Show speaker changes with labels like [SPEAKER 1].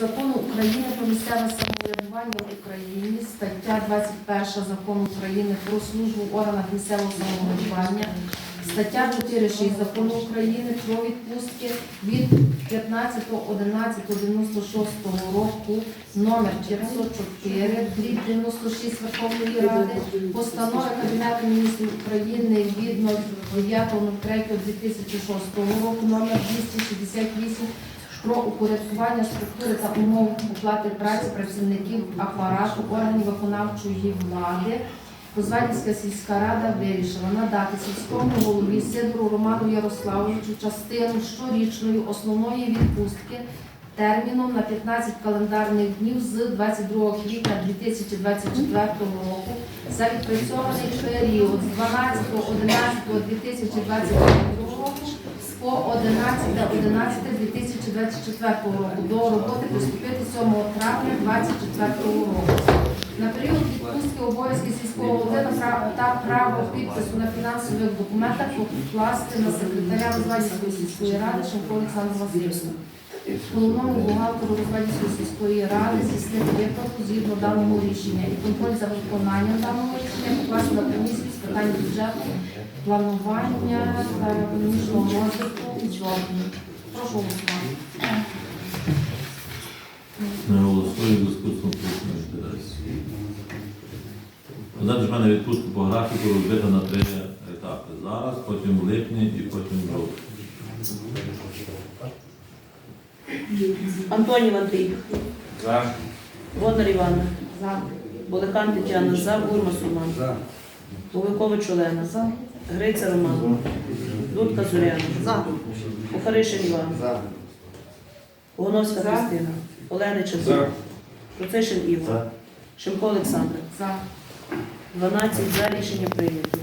[SPEAKER 1] Закону України про місцеве самоврядування в Україні, стаття 21 Закону України про службу в органах місцевого самоврядування, стаття 4.6 Закону України про відпустки від 15.11.96 року номер 504 дріб 96 Верховної Ради, постанови Кабінету міністрів України від 09.03.2006 року номер 268 про упорядкування структури та умов оплати праці працівників апарату органів виконавчої влади. Позванівська сільська рада вирішила надати сільському голові Сидору Роману Ярославовичу частину щорічної основної відпустки терміном на 15 календарних днів з 22 квітня 2024 року за відпрацьований період з 12.11.2023 року по 11.11.2024 року до роботи приступити 7 травня 2024 року. На період відпустки обов'язки сільського голови та право підпису на фінансових документах покласти на секретаря Розвадівської сільської ради Шимко Олександру Васильовичу. Головному бухгалтеру Розвадівської сільської ради здійснити виплату згідно даного рішення і контроль за виконанням даного рішення покласти на комісію з питань бюджету, планування та економічного розвитку і жовтні. Прошу голосувати.
[SPEAKER 2] Не зв'язку з конфліктом ж в мене відпустку по графіку розбита на три етапи. Зараз, потім в липні і потім в жовтні.
[SPEAKER 3] Антонів Андрій.
[SPEAKER 4] За.
[SPEAKER 3] Бондар Івана.
[SPEAKER 1] За.
[SPEAKER 3] Болехан Тетяна. За. Бурмас Роман.
[SPEAKER 4] За.
[SPEAKER 3] Вовикович Олена.
[SPEAKER 1] За.
[SPEAKER 3] Гриця Роман. Дудка Зоряна.
[SPEAKER 1] За.
[SPEAKER 3] Кухаришин Іван.
[SPEAKER 4] За.
[SPEAKER 3] Погоновська Христина. Оленичев.
[SPEAKER 4] За.
[SPEAKER 3] Процишин Іван. Шимко Олександр.
[SPEAKER 1] За.
[SPEAKER 3] 12 за рішення прийнято.